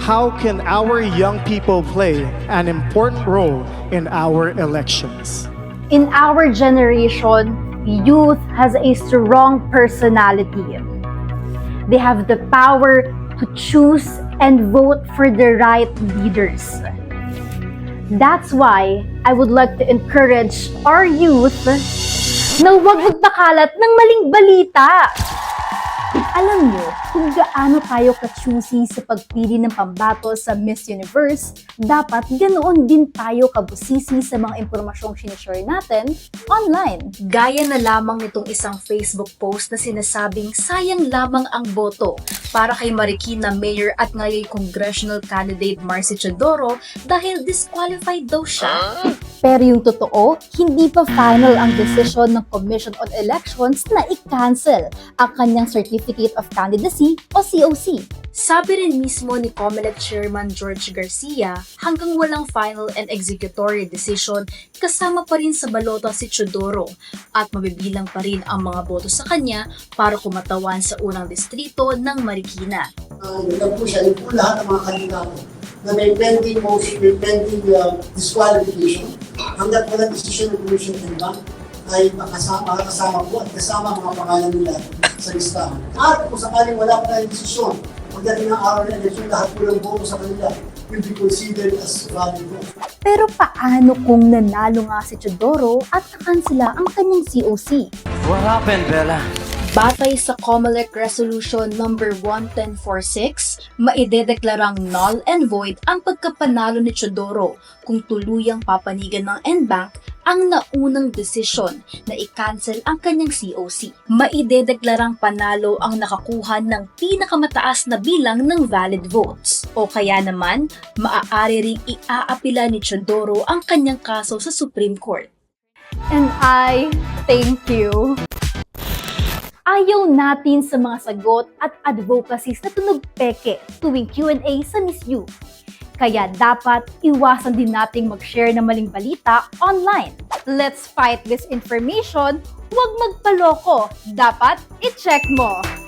How can our young people play an important role in our elections? In our generation, youth has a strong personality. They have the power to choose and vote for the right leaders. That's why I would like to encourage our youth na huwag magpakalat ng maling balita. Alam niyo, kung gaano tayo ka-choosy sa pagpili ng pambato sa Miss Universe, dapat ganoon din tayo kabusisi sa mga impormasyong sinishare natin online. Gaya na lamang nitong isang Facebook post na sinasabing sayang lamang ang boto para kay Marikina Mayor at ngayon congressional candidate Marcy Chodoro dahil disqualified daw siya. Pero yung totoo, hindi pa final ang decision ng Commission on Elections na i-cancel ang kanyang Certificate of Candidacy o COC. Sabi rin mismo ni COMELEC Chairman George Garcia, hanggang walang final and executory decision, kasama pa rin sa balota si Chodoro at mabibilang pa rin ang mga boto sa kanya para kumatawan sa unang distrito ng Marikina. Uh, yun po siya, yun po lahat ng mga kandidato na may pending motion, may pending uh, disqualification, hanggat walang decision ng Commission and Bank, ay makasama, makakasama po at kasama ang mga pangalan nila sa listahan. At kung sakaling wala pa tayong desisyon, pagdating ng araw ng election, lahat po ng boto sa kanila will be considered as valid vote. Pero paano kung nanalo nga si Chodoro at nakansela ang kanyang COC? What happened, Bella? Batay sa COMELEC Resolution Number 11046, maidedeklarang null and void ang pagkapanalo ni Chodoro kung tuluyang papanigan ng NBank ang naunang desisyon na i-cancel ang kanyang COC. Maidedeklarang panalo ang nakakuha ng pinakamataas na bilang ng valid votes. O kaya naman, maaari ring iaapila ni Chodoro ang kanyang kaso sa Supreme Court. And I thank you. Ayaw natin sa mga sagot at advocacies na tunog peke tuwing Q&A sa Miss You. Kaya dapat iwasan din nating mag-share ng maling balita online. Let's fight this information. Huwag magpaloko. Dapat i-check mo.